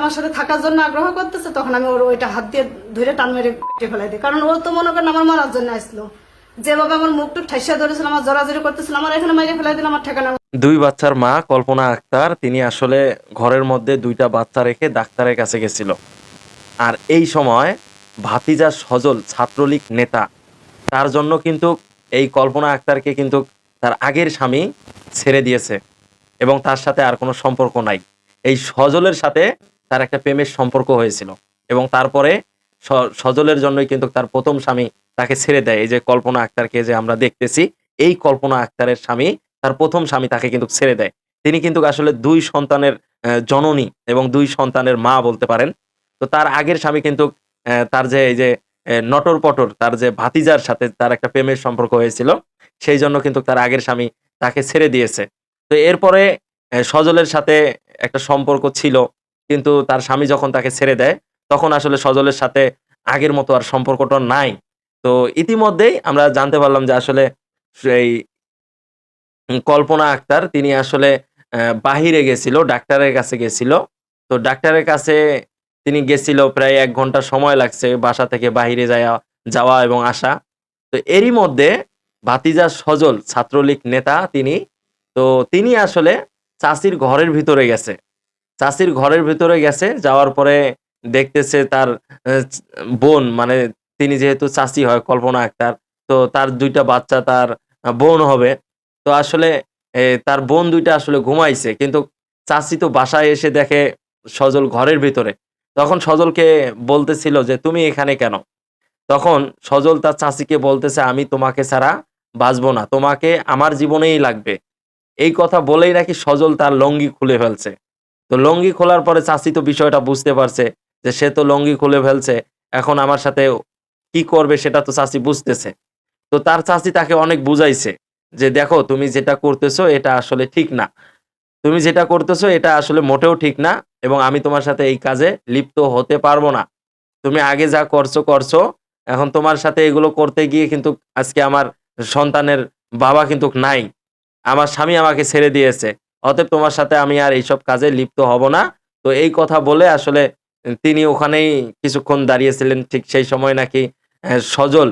আমার সাথে থাকার জন্য আগ্রহ করতেছে, তখন আমি ওর ওইটা হাত দিয়ে ধরে টান মেরে কেটে ফেলাই দিই। কারণ ও তো মনে করেন আমার মারার জন্য আসলো। যেভাবে আমার মুখটুক ঠাইসা ধরেছিল, আমার জড়াজড়ি করতেছিল, আমার এখানে মেরে ফেলাই দিল, আমার ঠিকানা দুই বাচ্চার মা, কল্পনা আক্তার, তিনি আসলে ঘরের মধ্যে দুইটা বাচ্চা রেখে ডাক্তারের কাছে গেছিল। আর এই সময় ভাতিজা সজল, ছাত্রলীগ নেতা, তার জন্য কিন্তু এই কল্পনা আক্তারকে কিন্তু তার আগের স্বামী ছেড়ে দিয়েছে। এবং তার সাথে আর কোনো সম্পর্ক নাই। এই সজলের সাথে তার একটা প্রেমের সম্পর্ক হয়েছিল। এবং তারপরে সজলের জন্যই কিন্তু তার প্রথম স্বামী তাকে ছেড়ে দেয়। এই যে কল্পনা আক্তারকে যে আমরা দেখতেছি, এই কল্পনা আক্তারের স্বামী তার প্রথম স্বামী তাকে কিন্তু ছেড়ে দেয়। তিনি কিন্তু আসলে দুই সন্তানের জননী এবং দুই সন্তানের মা বলতে পারেন। তো তার আগের স্বামী কিন্তু তার যে এই যে নটর পটর তার যে ভাতিজার সাথে তার একটা প্রেমের সম্পর্ক হয়েছিল, সেই জন্য কিন্তু তার আগের স্বামী তাকে ছেড়ে দিয়েছে। তো এরপরে সজলের সাথে একটা সম্পর্ক ছিল। কিন্তু তার স্বামী যখন তাকে ছেড়ে দেয় তখন আসলে সজলের সাথে আগের মতো আর সম্পর্কটা নাই। তো ইতিমধ্যেই আমরা জানতে পারলাম যে আসলে উম, কল্পনা আক্তার তিনি আসলে বাহিরে গেছিল ডাক্তারের কাছে গেছিল। তো ডাক্তারের কাছে তিনি গেছিল প্রায় এক ঘণ্টা সময় লাগছে বাসা থেকে বাহিরে যাওয়া যাওয়া এবং আসা। তো এরই মধ্যে ভাতিজা সজল ছাত্রলীগ নেতা তিনি তো তিনি আসলে চাষির ঘরের ভিতরে গেছে। চাষির ঘরের ভিতরে গেছে, যাওয়ার পরে দেখতেছে তার বোন মানে তিনি যেহেতু চাষি হয়, কল্পনা আক্তার, তো তার দুইটা বাচ্চা তার বোন হবে। তো আসলে তার বোন দুইটা আসলে ঘুমাইছে, কিন্তু চাচি তো বাসায় এসে দেখে সজল ঘরের ভিতরে। তখন সজলকে বলতেছিল যে, তুমি এখানে কেন? তখন সজল তার চাচিকে বলতেছে, আমি তোমাকে ছাড়া বাঁচবো না, তোমাকে আমার জীবনেই লাগবে। এই কথা বলেই নাকি সজল তার লঙ্গি খুলে ফেলছে। তো লঙ্গি খোলার পরে চাচি তো বিষয়টা বুঝতে পারছে যে সে তো লঙ্গি খুলে ফেলছে, এখন আমার সাথে কি করবে সেটা তো চাচি বুঝতেছে। তো তার চাচি তাকে অনেক বুঝাইছে যে দেখো তুমি যেটা করতেছো এটা আসলে ঠিক না। তুমি যেটা করতেছো এটা আসলে মোটেও ঠিক না এবং আমি তোমার সাথে এই কাজে লিপ্ত হতে পারব না। তুমি আগে যা করছ করছ। এখন তোমার সাথে এগুলো করতে গিয়ে কিন্তু আজকে আমার সন্তানের বাবা কিন্তু নাই। আমার স্বামী আমাকে ছেড়ে দিয়েছে। অতএব তোমার সাথে আমি আর এইসব কাজে লিপ্ত হব না। তো এই কথা বলে আসলে তিনি ওখানেই কিছুক্ষণ দাঁড়িয়েছিলেন, ঠিক সেই সময় নাকি সজল,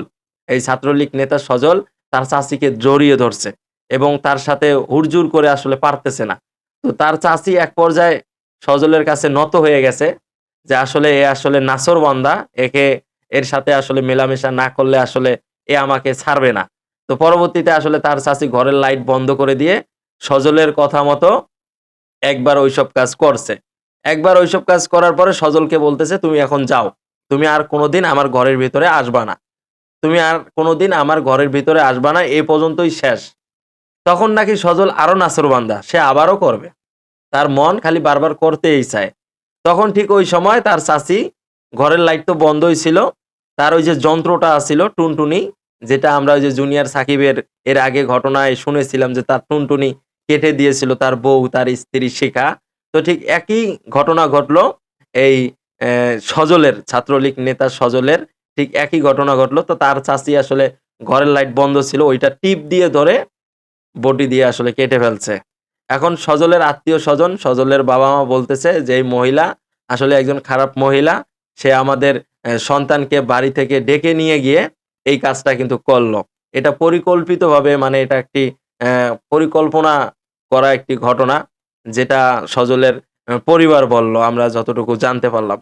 এই ছাত্রলীগ নেতা সজল তার চাচিকে জড়িয়ে ধরছে এবং তার সাথে হুড়জুড় করে আসলে পারতেছে না। তো তার চাচি এক পর্যায়ে সজলের কাছে নত হয়ে গেছে যে আসলে এ আসলে নাসর বান্দা, একে এর সাথে আসলে মেলামেশা না করলে আসলে এ আমাকে ছাড়বে না। তো পরবর্তীতে আসলে তার চাচি ঘরের লাইট বন্ধ করে দিয়ে সজলের কথা মতো একবার ওইসব কাজ করছে। একবার ওইসব কাজ করার পরে সজলকে বলতেছে, তুমি এখন যাও। তুমি আর কোনোদিন আমার ঘরের ভিতরে আসবা না। তুমি আর কোনোদিন আমার ঘরের ভিতরে আসবা না। এই পর্যন্তই শেষ। তখন নাকি সজল আরও নাসরবান্দা, সে আবারও করবে। তার মন খালি বারবার করতেই চায়। তখন ঠিক ওই সময় তার চাচি, ঘরের লাইট তো বন্ধই ছিল, তার ওই যে যন্ত্রটা আছিল, টুনটুনি, যেটা আমরা ওই যে জুনিয়র সাকিবের এর আগে ঘটনায় শুনেছিলাম যে তার টুনটুনি কেটে দিয়েছিল তার বউ, তার স্ত্রী শিখা। তো ঠিক একই ঘটনা ঘটলো এই সজলের, ছাত্রলীগ নেতা সজলের। ঠিক একই ঘটনা ঘটলো। তো তার চাচি আসলে ঘরের লাইট বন্ধ ছিল, ওইটা টিপ দিয়ে ধরে বটি দিয়ে আসলে কেটে ফেলছে। এখন সজলের আত্মীয় স্বজন, সজলের বাবা মা বলতেছে যে, এই মহিলা আসলে একজন খারাপ মহিলা। সে আমাদের সন্তানকে বাড়ি থেকে ডেকে নিয়ে গিয়ে এই কাজটা কিন্তু করল। এটা পরিকল্পিতভাবে মানে এটা একটি পরিকল্পনা করা একটি ঘটনা যেটা সজলের পরিবার বলল আমরা যতটুকু জানতে পারলাম।